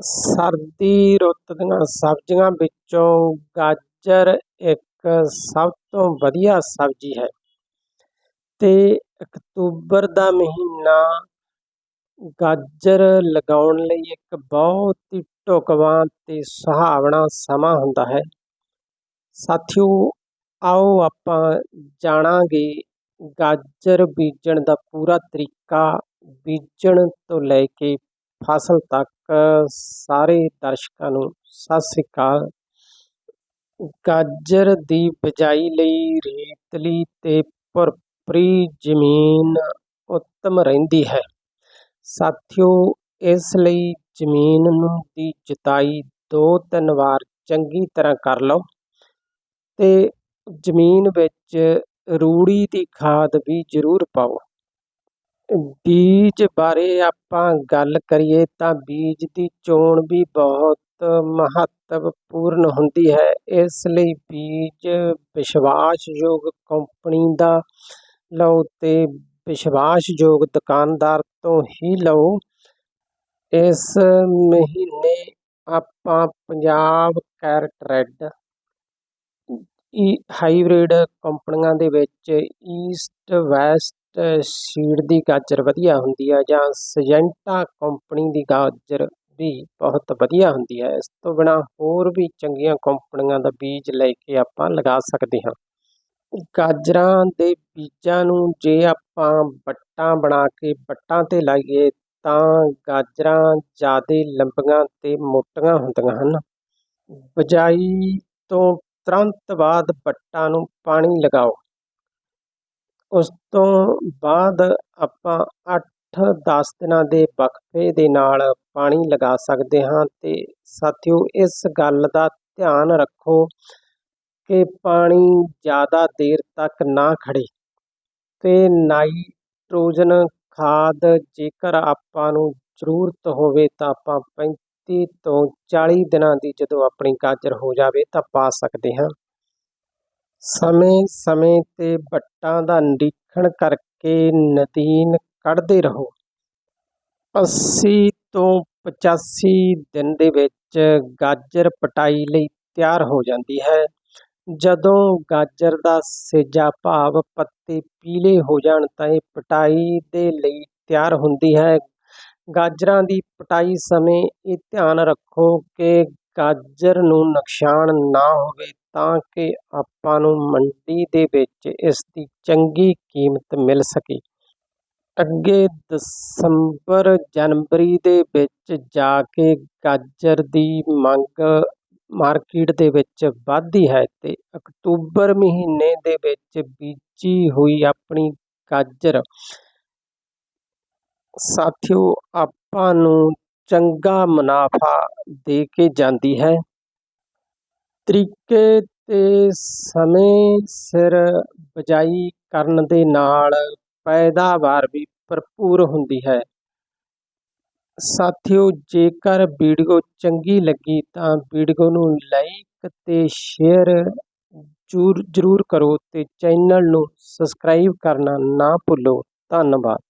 ਸਰਦੀ ਰੁੱਤ ਦੀਆਂ ਸਬਜ਼ੀਆਂ ਵਿੱਚੋਂ ਗਾਜਰ ਇੱਕ ਸਭ ਤੋਂ ਵਧੀਆ ਸਬਜ਼ੀ ਹੈ। ਅਤੇ ਅਕਤੂਬਰ ਦਾ ਮਹੀਨਾ ਗਾਜਰ ਲਗਾਉਣ ਲਈ ਇੱਕ ਬਹੁਤ ਹੀ ਢੁਕਵਾਂ ਅਤੇ ਸੁਹਾਵਣਾ ਸਮਾਂ ਹੁੰਦਾ ਹੈ। ਸਾਥੀਓ, ਆਓ ਆਪਾਂ ਜਾਣਾਂਗੇ ਗਾਜਰ ਬੀਜਣ ਦਾ ਪੂਰਾ ਤਰੀਕਾ ਬੀਜਣ ਤੋਂ ਲੈ ਕੇ ਫਸਲ ਤੱਕ ਸਾਰੇ ਦਰਸ਼ਕਾਂ ਨੂੰ ਸਤਿ ਸ੍ਰੀ ਅਕਾਲ। ਗਾਜਰ ਦੀ ਬਿਜਾਈ ਲਈ ਰੇਤਲੀ ਤੇ ਭਰਪਰੀ ਜ਼ਮੀਨ ਉੱਤਮ ਰਹਿੰਦੀ ਹੈ। ਸਾਥਿਓ, ਇਸ ਲਈ ਜ਼ਮੀਨ ਨੂੰ ਦੀ ਜੁਤਾਈ ਦੋ ਤਿੰਨ ਵਾਰ ਚੰਗੀ ਤਰ੍ਹਾਂ ਕਰ ਲਓ ਤੇ ਜ਼ਮੀਨ ਵਿੱਚ ਰੂੜੀ ਦੀ ਖਾਦ ਵੀ ਜ਼ਰੂਰ ਪਾਓ। ਬੀਜ ਬਾਰੇ ਆਪਾਂ ਗੱਲ ਕਰੀਏ ਤਾਂ ਬੀਜ ਦੀ ਚੋਣ ਵੀ ਬਹੁਤ ਮਹੱਤਵਪੂਰਨ ਹੁੰਦੀ ਹੈ। ਇਸ ਲਈ ਬੀਜ ਵਿਸ਼ਵਾਸਯੋਗ ਕੰਪਨੀ ਦਾ ਲਓ ਅਤੇ ਵਿਸ਼ਵਾਸਯੋਗ ਦੁਕਾਨਦਾਰ ਤੋਂ ਹੀ ਲਓ। ਇਸ ਮਹੀਨੇ ਆਪਾਂ ਪੰਜਾਬ ਕੈਰਟ ਰੈੱਡ ਈ ਹਾਈਬ੍ਰਿਡ ਕੰਪਨੀਆਂ ਦੇ ਵਿੱਚ ਈਸਟ ਵੈਸਟ ਸੀਡ ਦੀ ਗਾਜਰ ਵਧੀਆ ਹੁੰਦੀ ਹੈ ਜਾਂ ਸਜੈਂਟਾ ਕੰਪਨੀ ਦੀ ਗਾਜਰ ਵੀ ਬਹੁਤ ਵਧੀਆ ਹੁੰਦੀ ਹੈ ਇਸ ਤੋਂ ਬਿਨਾਂ ਹੋਰ ਵੀ ਚੰਗੀਆਂ ਕੰਪਨੀਆਂ ਦਾ ਬੀਜ ਲੈ ਕੇ ਆਪਾਂ ਲਗਾ ਸਕਦੇ ਹਾਂ। ਗਾਜਰਾਂ ਦੇ ਬੀਜਾਂ ਨੂੰ ਜੇ ਆਪਾਂ ਵੱਟਾਂ ਬਣਾ ਕੇ ਵੱਟਾਂ 'ਤੇ ਲਾਈਏ ਤਾਂ ਗਾਜਰਾਂ ਜ਼ਿਆਦਾ ਲੰਬੀਆਂ ਅਤੇ ਮੋਟੀਆਂ ਹੁੰਦੀਆਂ ਹਨ। ਬਿਜਾਈ ਤੋਂ ਤੁਰੰਤ ਬਾਅਦ ਵੱਟਾਂ ਨੂੰ ਪਾਣੀ ਲਗਾਓ। ਉਸ ਤੋਂ ਬਾਅਦ ਆਪਾਂ ਅੱਠ ਦਸ ਦਿਨਾਂ ਦੇ ਵਕਫੇ ਦੇ ਨਾਲ ਪਾਣੀ ਲਗਾ ਸਕਦੇ ਹਾਂ ਅਤੇ ਸਾਥੀਓ ਇਸ ਗੱਲ ਦਾ ਧਿਆਨ ਰੱਖੋ ਕਿ ਪਾਣੀ ਜ਼ਿਆਦਾ ਦੇਰ ਤੱਕ ਨਾ ਖੜੇ ਅਤੇ ਨਾਈਟ੍ਰੋਜਨ ਖਾਦ ਜੇਕਰ ਆਪਾਂ ਨੂੰ ਜ਼ਰੂਰਤ ਹੋਵੇ ਤਾਂ ਆਪਾਂ ਪੈਂਤੀ ਤੋਂ ਚਾਲੀ ਦਿਨਾਂ ਦੀ ਜਦੋਂ ਆਪਣੀ ਗਾਜਰ ਹੋ ਜਾਵੇ ਤਾਂ ਪਾ ਸਕਦੇ ਹਾਂ। ਸਮੇਂ ਸਮੇਂ 'ਤੇ ਵੱਟਾਂ ਦਾ ਨਿਰੀਖਣ ਕਰਕੇ ਨਦੀਨ ਕੱਢਦੇ ਰਹੋ। ਅੱਸੀ ਤੋਂ ਪਚਾਸੀ ਦਿਨ ਦੇ ਵਿੱਚ ਗਾਜਰ ਪਟਾਈ ਲਈ ਤਿਆਰ ਹੋ ਜਾਂਦੀ ਹੈ। ਜਦੋਂ ਗਾਜਰ ਦਾ ਸੇਜਾ ਭਾਵ ਪੱਤੇ ਪੀਲੇ ਹੋ ਜਾਣ ਤਾਂ ਇਹ ਪਟਾਈ ਦੇ ਲਈ ਤਿਆਰ ਹੁੰਦੀ ਹੈ। ਗਾਜਰਾਂ ਦੀ ਪਟਾਈ ਸਮੇਂ ਇਹ ਧਿਆਨ ਰੱਖੋ ਕਿ ਗਾਜਰ ਨੂੰ ਨੁਕਸਾਨ ਨਾ ਹੋਵੇ ਤਾਂ ਕਿ ਆਪਾਂ ਨੂੰ ਮੰਡੀ ਦੇ ਵਿੱਚ ਇਸ ਦੀ ਚੰਗੀ ਕੀਮਤ ਮਿਲ ਸਕੇ। ਅੱਗੇ ਦਸੰਬਰ ਜਨਵਰੀ ਦੇ ਵਿੱਚ ਜਾ ਕੇ ਗਾਜਰ ਦੀ ਮੰਗ ਮਾਰਕੀਟ ਦੇ ਵਿੱਚ ਵੱਧਦੀ ਹੈ ਅਤੇ ਅਕਤੂਬਰ ਮਹੀਨੇ ਦੇ ਵਿੱਚ ਬੀਜੀ ਹੋਈ ਆਪਣੀ ਗਾਜਰ। ਸਾਥੀਓ, ਆਪਾਂ ਨੂੰ ਚੰਗਾ ਮੁਨਾਫਾ ਦੇ ਕੇ ਜਾਂਦੀ ਹੈ। ਤਰੀਕੇ ਅਤੇ ਸਮੇਂ ਸਿਰ ਬਿਜਾਈ ਕਰਨ ਦੇ ਨਾਲ ਪੈਦਾਵਾਰ ਵੀ ਭਰਪੂਰ ਹੁੰਦੀ ਹੈ। ਸਾਥੀਓ, ਜੇਕਰ ਵੀਡੀਓ ਚੰਗੀ ਲੱਗੀ ਤਾਂ ਵੀਡੀਓ ਨੂੰ ਲਾਈਕ ਅਤੇ ਸ਼ੇਅਰ ਜ਼ਰੂਰ ਜ਼ਰੂਰ ਕਰੋ ਅਤੇ ਚੈਨਲ ਨੂੰ ਸਬਸਕ੍ਰਾਈਬ ਕਰਨਾ ਨਾ ਭੁੱਲੋ। ਧੰਨਵਾਦ।